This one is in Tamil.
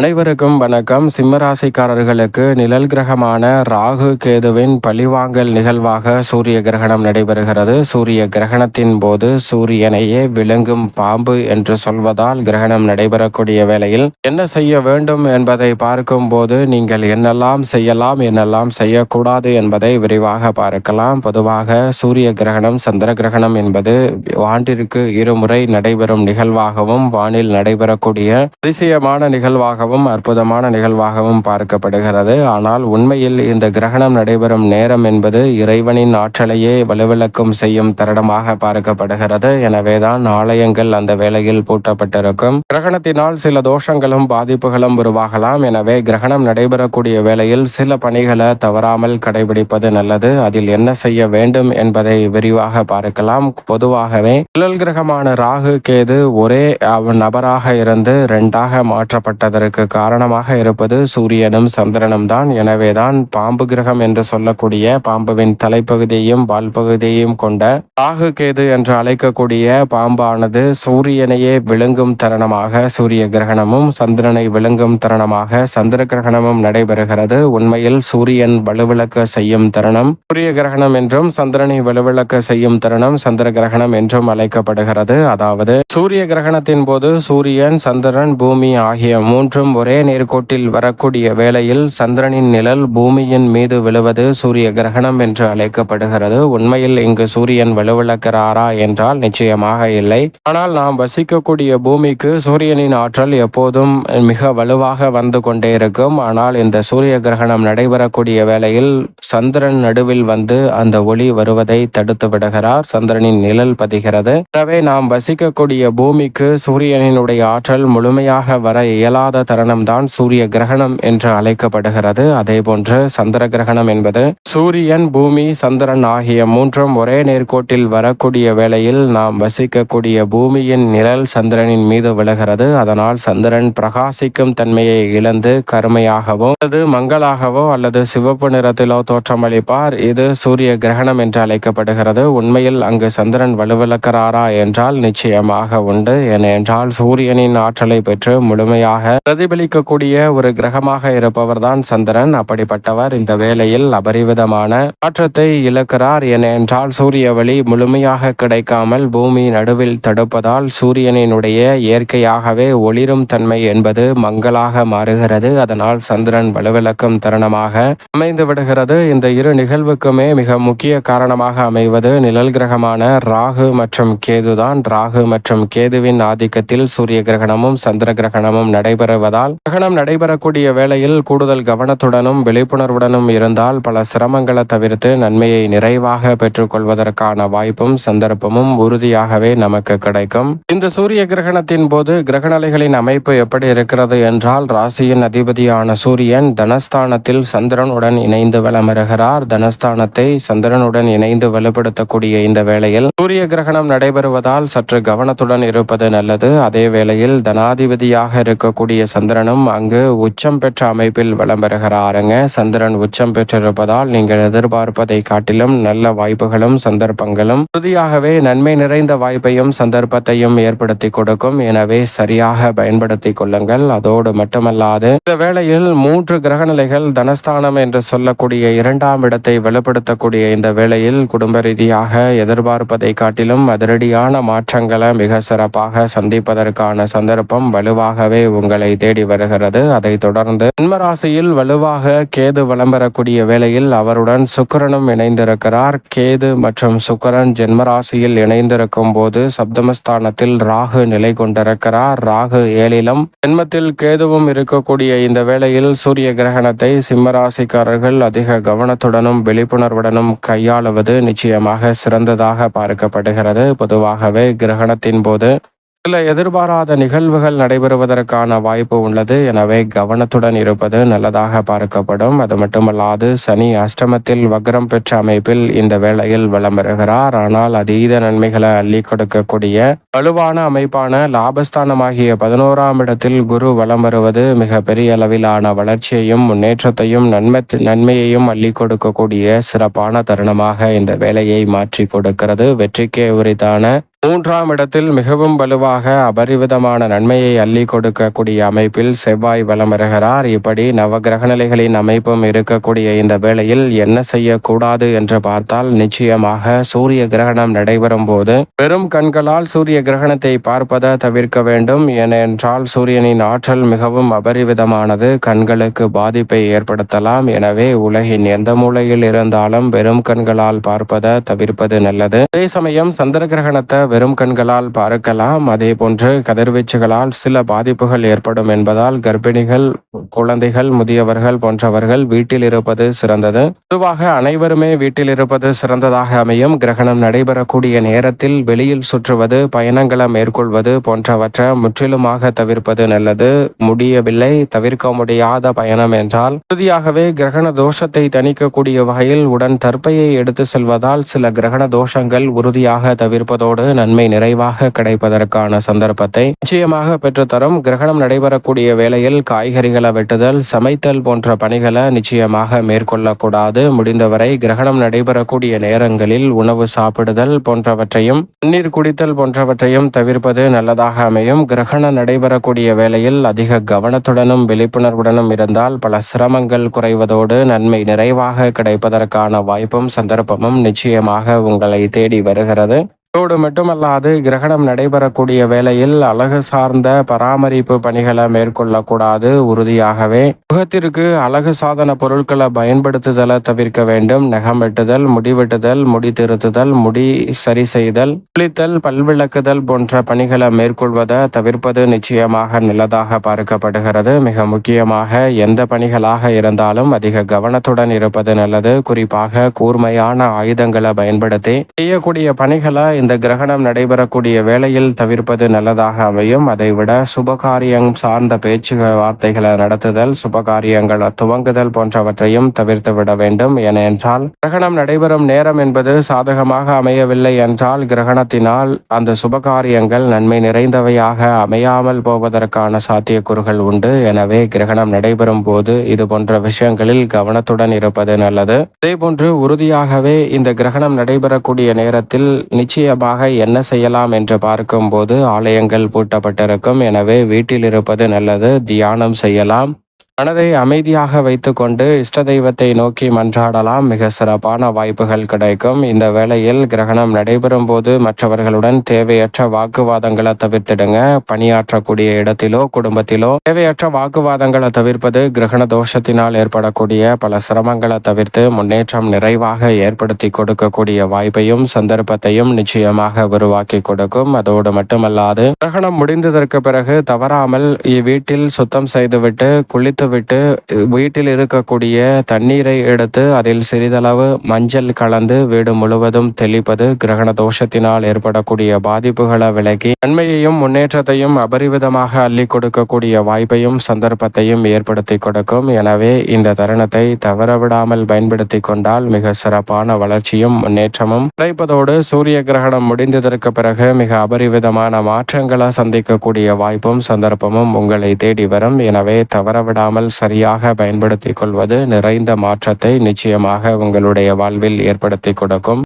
அனைவருக்கும் வணக்கம். சிம்மராசிக்காரர்களுக்கு நிழல் கிரகமான ராகு கேதுவின் பழிவாங்கல் நிகழ்வாக சூரிய கிரகணம் நடைபெறுகிறது. சூரிய கிரகணத்தின் போது சூரியனையே விளங்கும் பாம்பு என்று சொல்வதால் கிரகணம் நடைபெறக்கூடிய வேளையில் என்ன செய்ய வேண்டும் என்பதை பார்க்கும் போது நீங்கள் என்னெல்லாம் செய்யலாம் என்னெல்லாம் செய்யக்கூடாது என்பதை விரிவாக பார்க்கலாம். பொதுவாக சூரிய கிரகணம் சந்திர கிரகணம் என்பது ஆண்டிற்கு இருமுறை நடைபெறும் நிகழ்வாகவும் வானில் நடைபெறக்கூடிய அதிசயமான நிகழ்வாக நிகழ்வாகவும் அற்புதமான நிகழ்வாகவும் பார்க்கப்படுகிறது. ஆனால் உண்மையில் இந்த கிரகணம் நடைபெறும் நேரம் என்பது இறைவனின் ஆற்றலையே வலுவிளக்கம் செய்யும் தருடமாக பார்க்கப்படுகிறது. எனவேதான் ஆலயங்கள் அந்த வேளையில் பூட்டப்பட்டிருக்கும். கிரகணத்தினால் சில தோஷங்களும் பாதிப்புகளும் உருவாகலாம். எனவே கிரகணம் நடைபெறக்கூடிய வேளையில் சில பணிகளை தவறாமல் கடைபிடிப்பது நல்லது. அதில் என்ன செய்ய வேண்டும் என்பதை விரிவாக பார்க்கலாம். பொதுவாகவே நிழல் கிரகமான ராகு கேது ஒரே நபராக இருந்து ரெண்டாக மாற்றப்பட்டதற்கு இதற்கு காரணமாக இருப்பது சூரியனும் சந்திரனும் தான். எனவேதான் பாம்பு கிரகம் என்று சொல்லக்கூடிய பாம்புவின் தலைப்பகுதியையும் வால் பகுதியையும் கொண்ட ராகு கேது என்று அழைக்கக்கூடிய பாம்பானது சூரியனையே விழுங்கும் தருணமாக சூரிய கிரகணமும் சந்திரனை விழுங்கும் தருணமாக சந்திர கிரகணமும் நடைபெறுகிறது. உண்மையில் சூரியன் வலுவிளக்க செய்யும் தருணம் சூரிய கிரகணம் என்றும் சந்திரனை வலுவிளக்க செய்யும் தருணம் சந்திர கிரகணம் என்றும் அழைக்கப்படுகிறது. அதாவது சூரிய கிரகணத்தின் போது சூரியன் சந்திரன் பூமி ஆகிய மூன்றும் இருவரும் ஒரே நேர்கோட்டில் வரக்கூடிய வேளையில் சந்திரனின் நிழல் பூமியின் மீது விழுவது சூரிய கிரகணம் என்று அழைக்கப்படுகிறது. உண்மையில் இங்கு சூரியன் வலுவிழக்கிறாரா என்றால் நிச்சயமாக இல்லை. ஆனால் நாம் வசிக்கக்கூடிய பூமிக்கு சூரியனின் ஆற்றல் எப்போதும் மிக வலுவாக வந்து கொண்டே இருக்கும். ஆனால் இந்த சூரிய கிரகணம் நடைபெறக்கூடிய வேளையில் சந்திரன் நடுவில் வந்து அந்த ஒளி வருவதை தடுத்து விடுகிறார். சந்திரனின் நிழல் பதிகிறது. எனவே நாம் வசிக்கக்கூடிய பூமிக்கு சூரியனினுடைய ஆற்றல் முழுமையாக வர இயலாத தருணம்தான் சூரிய கிரகணம் என்று அழைக்கப்படுகிறது. அதே போன்று சந்திர கிரகணம் என்பது சூரியன் பூமி சந்திரன் ஆகிய மூன்றும் ஒரே நேர்கோட்டில் வரக்கூடிய வேளையில் நாம் வசிக்கக்கூடிய பூமியின் நிழல் சந்திரனின் மீது விழுகிறது. அதனால் சந்திரன் பிரகாசிக்கும் தன்மையை இழந்து கருமையாகவோ அல்லது மங்களாகவோ அல்லது சிவப்பு நிறத்திலோ தோற்றமளிப்பார். இது சூரிய கிரகணம் என்று அழைக்கப்படுகிறது. உண்மையில் அங்கு சந்திரன் வலுவிழக்கிறாரா என்றால் நிச்சயமாக உண்டு. ஏனென்றால் சூரியனின் ஆற்றலை பெற்று முழுமையாக பிரதிபலிக்கக்கூடிய ஒரு கிரகமாக இருப்பவர் தான் சந்திரன். அப்படிப்பட்டவர் இந்த வேளையில் அபரிவிதமான மாற்றத்தை இழக்கிறார். ஏனென்றால் சூரிய ஒளி முழுமையாக கிடைக்காமல் பூமி நடுவில் தடுப்பதால் சூரியனினுடைய இயற்கையாகவே ஒளிரும் தன்மை என்பது மங்களாக மாறுகிறது. அதனால் சந்திரன் வலுவிளக்கும் தருணமாக அமைந்து விடுகிறது. இந்த இரு நிகழ்வுக்குமே மிக முக்கிய காரணமாக அமைவது நிழல் கிரகமான ராகு மற்றும் கேதுதான். ராகு மற்றும் கேதுவின் ஆதிக்கத்தில் சூரிய கிரகணமும் சந்திர கிரகணமும் நடைபெற வருவதால் கிரகணம் நடைபெறக்கூடிய வேளையில் கூடுதல் கவனத்துடனும் விழிப்புணர்வுடனும் இருந்தால் பல சிரமங்களை தவிர்த்து நன்மையை நிறைவாக பெற்றுக்கொள்வதற்கான வாய்ப்பும் சந்தர்ப்பமும் உறுதியாகவே நமக்கு கிடைக்கும். இந்த சூரிய கிரகணத்தின் போது கிரகணலைகளின் அமைப்பு எப்படி இருக்கிறது என்றால் ராசியின் அதிபதியான சூரியன் தனஸ்தானத்தில் சந்திரனுடன் இணைந்து வளமருகிறார். தனஸ்தானத்தை சந்திரனுடன் இணைந்து வலுப்படுத்தக்கூடிய இந்த வேளையில் சூரிய கிரகணம் நடைபெறுவதால் சற்று கவனத்துடன் இருப்பது நல்லது. அதே வேளையில் தனாதிபதியாக இருக்கக்கூடிய சந்திரனும் அங்கு உச்சம் பெற்ற அமைப்பில் வலம் பெறுகிறாருங்க சந்திரன் உச்சம் பெற்றிருப்பதால் நீங்கள் எதிர்பார்ப்பதை காட்டிலும் நல்ல வாய்ப்புகளும் சந்தர்ப்பங்களும் உறுதியாகவே நன்மை நிறைந்த வாய்ப்பையும் சந்தர்ப்பத்தையும் ஏற்படுத்தி கொடுக்கும். எனவே சரியாக பயன்படுத்தி கொள்ளுங்கள். அதோடு மட்டுமல்லாது இந்த வேளையில் மூன்று கிரகநிலைகள் தனஸ்தானம் என்று சொல்லக்கூடிய இரண்டாம் இடத்தை வெளிப்படுத்தக்கூடிய இந்த வேளையில் குடும்ப ரீதியாக எதிர்பார்ப்பதை காட்டிலும் அதிரடியான மாற்றங்களை மிக சிறப்பாக சந்திப்பதற்கான சந்தர்ப்பம் வலுவாகவே உங்களை தேடி வருகிறது. அதை தொடர்ந்து ஜென்மராசியில் வலுவாக கேது வளம் பெறக்கூடிய வேளையில் அவருடன் சுக்கரனும் இணைந்திருக்கிறார். கேது மற்றும் சுக்கரன் ஜென்மராசியில் இணைந்திருக்கும் போது சப்தமஸ்தானத்தில் ராகு நிலை கொண்டிருக்கிறார். ராகு ஏழிலும் ஜென்மத்தில் கேதுவும் இருக்கக்கூடிய இந்த வேளையில் சூரிய கிரகணத்தை சிம்மராசிக்காரர்கள் அதிக கவனத்துடனும் விழிப்புணர்வுடனும் கையாளுவது நிச்சயமாக சிறந்ததாக பார்க்கப்படுகிறது. பொதுவாகவே கிரகணத்தின் போது சில எதிர்பாராத நிகழ்வுகள் நடைபெறுவதற்கான வாய்ப்பு உள்ளது. எனவே கவனத்துடன் இருப்பது நல்லதாக பார்க்கப்படும். அது மட்டுமல்லாது சனி அஷ்டமத்தில் வக்ரம் பெற்ற அமைப்பில் இந்த வேளையில் வளம் வருகிறார். ஆனால் அதீத நன்மைகளை அள்ளி கொடுக்கக்கூடிய வலுவான அமைப்பான லாபஸ்தானமாகிய பதினோராம் இடத்தில் குரு வளம் வருவது மிக பெரிய அளவிலான வளர்ச்சியையும் முன்னேற்றத்தையும் நன்மை நன்மையையும் அள்ளி கொடுக்கக்கூடிய சிறப்பான தருணமாக இந்த வேலையை மாற்றி கொடுக்கிறது. வெற்றிக்கே உரித்தான மூன்றாம் இடத்தில் மிகவும் வலுவாக அபரிவிதமான நன்மையை அள்ளி கொடுக்கக்கூடிய அமைப்பில் செவ்வாய் வலம் இப்படி நவகிரக நிலைகளின் அமைப்பும் இருக்கக்கூடிய இந்த வேளையில் என்ன செய்யக்கூடாது என்று பார்த்தால் நிச்சயமாக சூரிய கிரகணம் நடைபெறும் போது வெறும் கண்களால் சூரிய கிரகணத்தை பார்ப்பதை தவிர்க்க வேண்டும். ஏனென்றால் சூரியனின் ஆற்றல் மிகவும் அபரிவிதமானது. கண்களுக்கு பாதிப்பை ஏற்படுத்தலாம். எனவே உலகின் எந்த மூலையில் இருந்தாலும் வெறும் கண்களால் பார்ப்பதை தவிர்ப்பது நல்லது. அதே சமயம் சந்திர கிரகணத்தை வெறும் கண்களால் பார்க்கலாம். அதே போன்று கதிர்வீச்சுகளால் சில பாதிப்புகள் ஏற்படும் என்பதால் கர்ப்பிணிகள் குழந்தைகள் முதியவர்கள் போன்றவர்கள் வீட்டில் இருப்பது சிறந்தது. பொதுவாக அனைவருமே வீட்டில் இருப்பது சிறந்ததாக அமையும். கிரகணம் நடைபெறக்கூடிய நேரத்தில் வெளியில் சுற்றுவது பயணங்களை மேற்கொள்வது போன்றவற்றை முற்றிலுமாக தவிர்ப்பது நல்லது. முடியவில்லை தவிர்க்க முடியாத பயணம் என்றால் உறுதியாகவே கிரகண தோஷத்தை தணிக்கக்கூடிய வகையில் உடன் தற்பையை எடுத்து செல்வதால் சில கிரகண தோஷங்கள் உறுதியாக தவிர்ப்பதோடு நன்மை நிறைவாக கிடைப்பதற்கான சந்தர்ப்பத்தை நிச்சயமாக பெற்றுத்தரும். கிரகணம் நடைபெறக்கூடிய வேளையில் காய்கறிகளை வெட்டுதல் சமைத்தல் போன்ற பணிகளை நிச்சயமாக மேற்கொள்ளக்கூடாது. முடிந்தவரை கிரகணம் நடைபெறக்கூடிய நேரங்களில் உணவு சாப்பிடுதல் போன்றவற்றையும் தண்ணீர் குடித்தல் போன்றவற்றையும் தவிர்ப்பது நல்லதாக அமையும். கிரகணம் நடைபெறக்கூடிய வேளையில் அதிக கவனத்துடனும் விழிப்புணர்வுடனும் இருந்தால் பல சிரமங்கள் குறைவதோடு நன்மை நிறைவாக கிடைப்பதற்கான வாய்ப்பும் சந்தர்ப்பமும் நிச்சயமாக உங்களை தேடி வருகிறது. இதோடு மட்டுமல்லாது கிரகணம் நடைபெறக்கூடிய வேளையில் அழகு சார்ந்த பராமரிப்பு பணிகளை மேற்கொள்ளக்கூடாது உறுதியாகவே. முகத்திற்கு அழகு சாதன பொருட்களை பயன்படுத்துதலை தவிர்க்க வேண்டும். நகம் வெட்டுதல் முடி வெட்டுதல் முடி திருத்துதல் முடி சரி செய்தல் குளித்தல் பல்விளக்குதல் போன்ற பணிகளை மேற்கொள்வதை தவிர்ப்பது நிச்சயமாக நல்லதாக பார்க்கப்படுகிறது. மிக முக்கியமாக எந்த பணிகளாக இருந்தாலும் அதிக கவனத்துடன் இருப்பது நல்லது. குறிப்பாக கூர்மையான ஆயுதங்களை பயன்படுத்தி செய்யக்கூடிய பணிகளை இந்த கிரகணம் நடைபெறக்கூடிய வேளையில் தவிர்ப்பது நல்லதாக அமையும். அதைவிட சுபகாரியம் சார்ந்த பேச்சு வார்த்தைகளை நடத்துதல் சுபகாரியங்கள் துவங்குதல் போன்றவற்றையும் தவிர்த்து விட வேண்டும். ஏனென்றால் கிரகணம் நடைபெறும் நேரம் என்பது சாதகமாக அமையவில்லை என்றால் கிரகணத்தினால் அந்த சுபகாரியங்கள் நன்மை நிறைந்தவையாக அமையாமல் போவதற்கான சாத்தியக்கூறுகள் உண்டு. எனவே கிரகணம் நடைபெறும் போது இது போன்ற விஷயங்களில் கவனத்துடன் இருப்பது நல்லது. அதே போன்று உறுதியாகவே இந்த கிரகணம் நடைபெறக்கூடிய நேரத்தில் நிச்சய நிச்சயமாக என்ன செய்யலாம் என்று பார்க்கும்போது ஆலயங்கள் பூட்டப்பட்டிருக்கும். எனவே வீட்டில் இருப்பது நல்லது தியானம் செய்யலாம். மனதை அமைதியாக வைத்துக்கொண்டு இஷ்ட தெய்வத்தை நோக்கி மன்றாடலாம். மிக சிறப்பான வாய்ப்புகள் கிடைக்கும். இந்த வேளையில் கிரகணம் நடைபெறும் போது மற்றவர்களுடன் தேவையற்ற வாக்குவாதங்களை தவிர்த்திடுங்க. பணியாற்றக்கூடிய இடத்திலோ குடும்பத்திலோ தேவையற்ற வாக்குவாதங்களை தவிர்ப்பது கிரகண தோஷத்தினால் ஏற்படக்கூடிய பல சிரமங்களை தவிர்த்து முன்னேற்றம் நிறைவாக ஏற்படுத்தி கொடுக்கக்கூடிய வாய்ப்பையும் சந்தர்ப்பத்தையும் நிச்சயமாக உருவாக்கி கொடுக்கும். அதோடு மட்டுமல்லாது கிரகணம் முடிந்ததற்கு பிறகு தவறாமல் இவ்வீட்டில் சுத்தம் செய்துவிட்டு குளித்து விட்டு வீட்டில் இருக்கக்கூடிய தண்ணீரை எடுத்து அதில் சிறிதளவு மஞ்சள் கலந்து வீடு முழுவதும் தெளிப்பது கிரகண தோஷத்தினால் ஏற்படக்கூடிய பாதிப்புகளை விலகி நன்மையையும் முன்னேற்றத்தையும் அபரிவிதமாக அள்ளி கொடுக்கக்கூடிய வாய்ப்பையும் சந்தர்ப்பத்தையும் ஏற்படுத்தி கொடுக்கும். எனவே இந்த தருணத்தை தவறவிடாமல் பயன்படுத்தி கொண்டால் மிக சிறப்பான வளர்ச்சியும் முன்னேற்றமும் கிடைப்பதோடு சூரிய கிரகணம் முடிந்ததற்கு பிறகு மிக அபரிவிதமான மாற்றங்களை சந்திக்கக்கூடிய வாய்ப்பும் சந்தர்ப்பமும் உங்களை தேடி வரும். எனவே தவறவிடாமல் இல்லாமல் சரியாக பயன்படுத்திக் கொள்வது நிறைந்த மாற்றத்தை நிச்சயமாக உங்களுடைய வாழ்வில் ஏற்படுத்தி கொடுக்கும்.